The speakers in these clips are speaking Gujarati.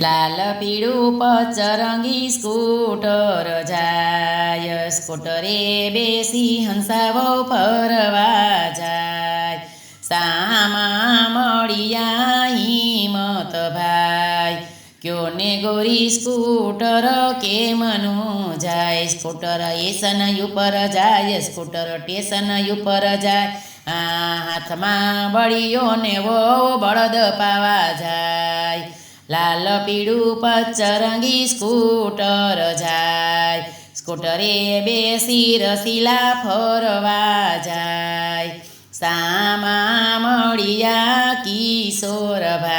લાલ પીળું પચરંગી સ્કૂટર જાય. સ્કૂટરે બેસી હંસાવો ફરવા જાય. સામા મળ્યા હિંમત ભાઈ ક્યો ને ગોરી સ્કૂટર કેમનું જાય? સ્કૂટર એસન ઉપર જાય, સ્કૂટર ટેશન ઉપર જાય. હાથમાં બળીઓ ને વો બળદ પાવા જાય. લાલ પીળું પચરંગી સ્કૂટર જાય સ્કૂટરે બેસી રસીલા ફરવા જાય સામા મળ્યા કિશોરભાઈ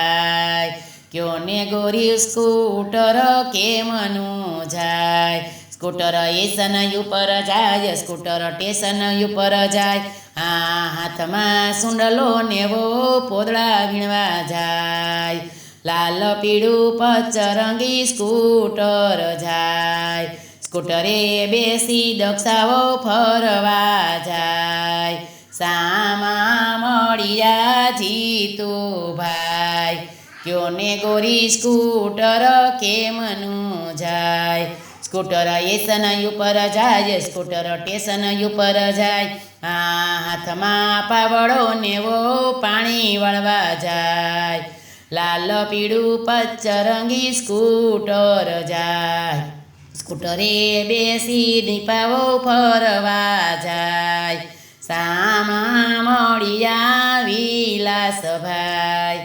ક્યો ને ગોરી સ્કૂટર કેમનું જાય સ્કૂટર એસન ઉપર જાય સ્કૂટર ટેશન ઉપર જાય આ હાથમાં સુંડલો નેવો પોદળા વીણવા જાય લાલ પીળું પચરંગી સ્કૂટર જાય. સ્કૂટરે બેસી દક્ષાઓ ફરવા જાય. સામા મળ્યા જીતુ ભાઈ ક્યો ને ગોરી સ્કૂટર કેમનું જાય? સ્કૂટર એસન ઉપર જાય, સ્કૂટર ટેશન ઉપર જાય. આ હાથમાં પાવડો નેવો પાણી વળવા જાય. લાલ પીળું પચરંગી સ્કૂટર જાય. સ્કૂટરે બેસી દીપાવો ફરવા જાય. સામા મળ્યા વિલાસભાઈ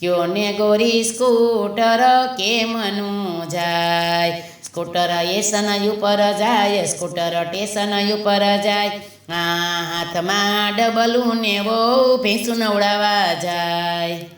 ક્યો ને ગોરી સ્કૂટર કેમનું જાય? સ્કૂટર એસન ઉપર જાય, સ્કૂટર ટેશન ઉપર જાય. આ હાથમાં ડબલું ને બહુ ભેંસું નવડાવા જાય.